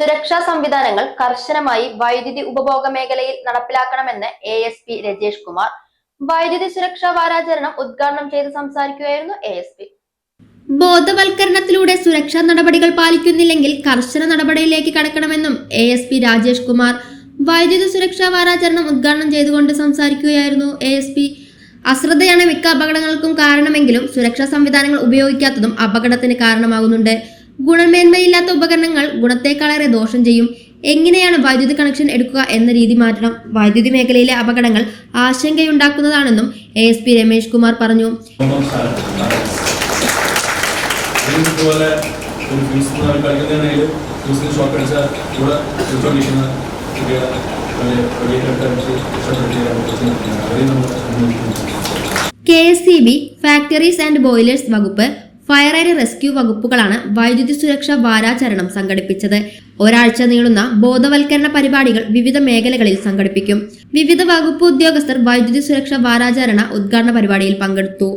സുരക്ഷാ സംവിധാനങ്ങൾ കർശനമായി വൈദ്യുതി ഉപഭോഗ മേഖലയിൽ നടപ്പിലാക്കണമെന്ന് A S P Rajesh Kumar. വൈദ്യുതി സുരക്ഷാ വാരാചരണം ഉദ്ഘാടനം ചെയ്ത് സംസാരിക്കുകയായിരുന്നു എ എസ് പി. ബോധവൽക്കരണത്തിലൂടെ സുരക്ഷാ നടപടികൾ പാലിക്കുന്നില്ലെങ്കിൽ കർശന നടപടിയിലേക്ക് കടക്കണമെന്നും A S P Rajesh Kumar. വൈദ്യുതി സുരക്ഷാ വാരാചരണം ഉദ്ഘാടനം ചെയ്തുകൊണ്ട് സംസാരിക്കുകയായിരുന്നു എ എസ് പി. അശ്രദ്ധയാണ് മിക്ക അപകടങ്ങൾക്കും കാരണമെങ്കിലും സുരക്ഷാ സംവിധാനങ്ങൾ ഉപയോഗിക്കാത്തതും അപകടത്തിന് കാരണമാകുന്നുണ്ട്. ഗുണമേന്മയില്ലാത്ത ഉപകരണങ്ങൾ ഗുണത്തെക്കാളേറെ ദോഷം ചെയ്യും. എങ്ങനെയാണ് വൈദ്യുതി കണക്ഷൻ എടുക്കുക എന്ന രീതി മാറ്റണം. വൈദ്യുതി മേഖലയിലെ അപകടങ്ങൾ ആശങ്കയുണ്ടാക്കുന്നതാണെന്നും A S P Ramesh Kumar പറഞ്ഞു. K S C B factories and boilers വകുപ്പ് ഫയർ ആൻഡ് റെസ്ക്യൂ വകുപ്പുകളാണ് വൈദ്യുതി സുരക്ഷാ വാരാചരണം സംഘടിപ്പിച്ചത്. ഒരാഴ്ച നീളുന്ന ബോധവൽക്കരണ പരിപാടികൾ വിവിധ മേഖലകളിൽ സംഘടിപ്പിക്കും. വിവിധ വകുപ്പ് ഉദ്യോഗസ്ഥർ വൈദ്യുതി സുരക്ഷാ വാരാചരണ ഉദ്ഘാടന പരിപാടിയിൽ പങ്കെടുത്തു.